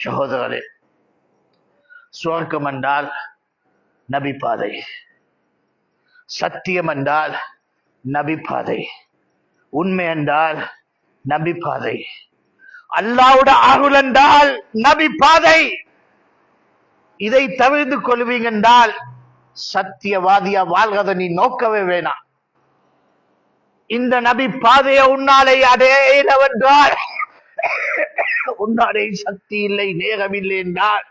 சகோதரரே சுவர்க்கம் என்றால் நபி பாதை சத்தியம் என்றால் நபி பாதை உண்மை என்றால் நபி பாதை அல்லாவுட அருள் என்றால் நபி பாதை இதை தவிர்த்து கொள்வீங்க என்றால் சத்தியவாதியா வாழ்கத நீ நோக்கவே வேணாம். இந்த நபி பாதையை உன்னாலே அடையவென்றால் உன்னாலே சக்தி இல்லை நேரம் இல்லை என்றால்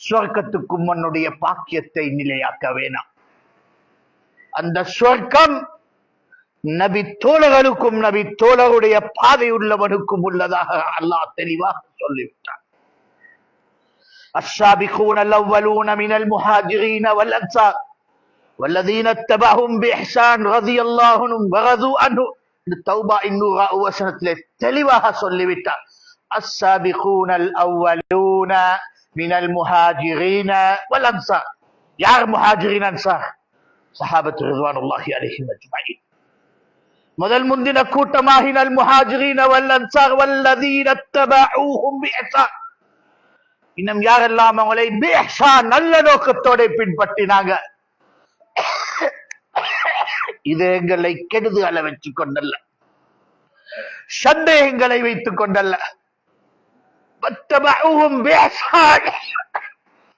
சொர்க்கத்துக்கும் உன்னுடைய பாக்கியத்தை நிலையாக்க வேணாம் அந்த சொர்க்கம் நபி தோழர்களுக்கும் நபி தோழருடைய பாதை உள்ளவனுக்கும் உள்ளதாக அல்லாஹ் தெளிவாக சொல்லிவிட்டான் السابقون الأولون من المهاجرين والأنصار والذين اتبعهم بإحسان رضي الله عنهم ورضوا عنه இந்த தௌபா இன்னூரா வசனத்திலே தெளிவாக சொல்லிவிட்டார் அஸ்ஸாபிகூனல் அவ்வலூன மினல் முஹாஜிரீன வல் யார் முஹாஜிரின் அன்சார் சஹாபத் ரிதுவானுல்லாஹி அலைஹி அஜ்மாயின் முதல் முந்தின கூட்டமாகின அல் முஹாஜிரீன வல் அன்சார் வல்லதீன தபஊஹும் பிஹ்சான் இன்னும் யாரெல்லாம் அவங்களை பிஹ்சான் நல்ல நோக்கத்தோட பின்பற்றினாங்க இது எங்களை கெடுது அள கொண்டல்ல சந்தேகங்களை வைத்துக் கொண்டல்ல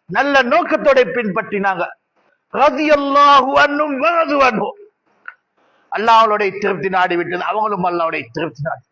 நல்ல நோக்கத்தோட பின்பற்றினாங்க. ரதியல்லாஹு அன்னும் திருப்தி நாடி விட்டது அவங்களும் அல்லாவுடைய திருப்தி நாடி.